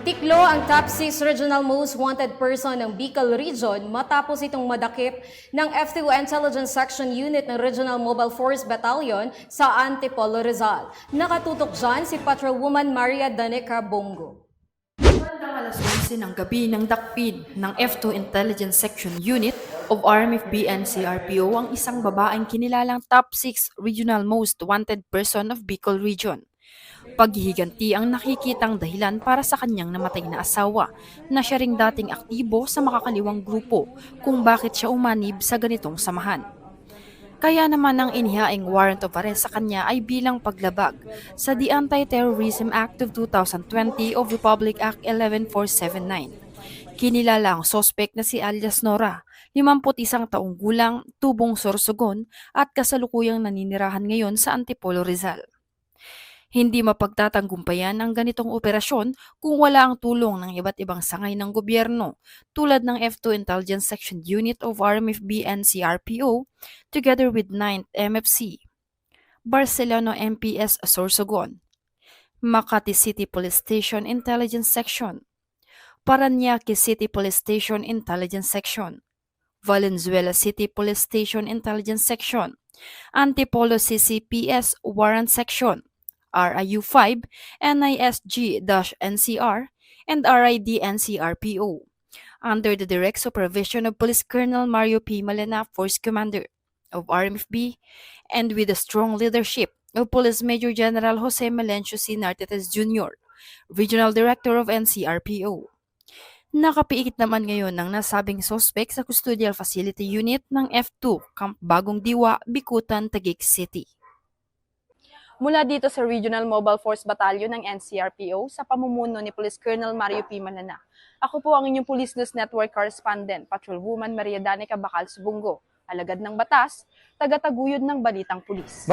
Tiklo ang top 6 regional most wanted person ng Bicol Region matapos itong madakip ng F2 Intelligence Section Unit ng Regional Mobile Force Battalion sa Antipolo Rizal. Nakatutok dyan si Patrolwoman Maria Danica Bongo. Bandang alas 11 ng gabi ng dakpin ng F2 Intelligence Section Unit of RMFB and ang isang babaeng kinilalang top 6 regional most wanted person of Bicol Region. Paghihiganti ang nakikitang dahilan para sa kanyang namatay na asawa na siya ring dating aktibo sa makakaliwang grupo kung bakit siya umanib sa ganitong samahan. Kaya naman ang inihaing warrant of arrest sa kanya ay bilang paglabag sa The Anti-Terrorism Act of 2020 of Republic Act 11479. Kinilala ang sospek na si alias Nora, 51 taong gulang, tubong sorsogon at kasalukuyang naninirahan ngayon sa Antipolo Rizal. Hindi mapagtatanggumpayan ang ganitong operasyon kung wala ang tulong ng iba't ibang sangay ng gobyerno tulad ng F2 Intelligence Section Unit of RMFB and CRPO together with 9th MFC, Barcelona MPS Sorsogon, Makati City Police Station Intelligence Section, Paranaque City Police Station Intelligence Section, Valenzuela City Police Station Intelligence Section, Antipolo CCPS Warrant Section, RIU-5, NISG-NCR, and RID-NCRPO, under the direct supervision of Police Colonel Mario P. Malena, Force Commander of RMFB, and with the strong leadership of Police Major General Jose Melencio C. Nartetes Jr., Regional Director of NCRPO. Nakapiikit naman ngayon ng nasabing sospek sa Custodial Facility Unit ng F2, Camp Bagong Diwa, Bikutan, Taguig City. Mula dito sa Regional Mobile Force Battalion ng NCRPO sa pamumuno ni Police Colonel Mario P. Manana. Ako po ang inyong Police News Network Correspondent, Patrolwoman Maria Danica Bacal Subungo, alagad ng batas, tagataguyod ng balitang pulis.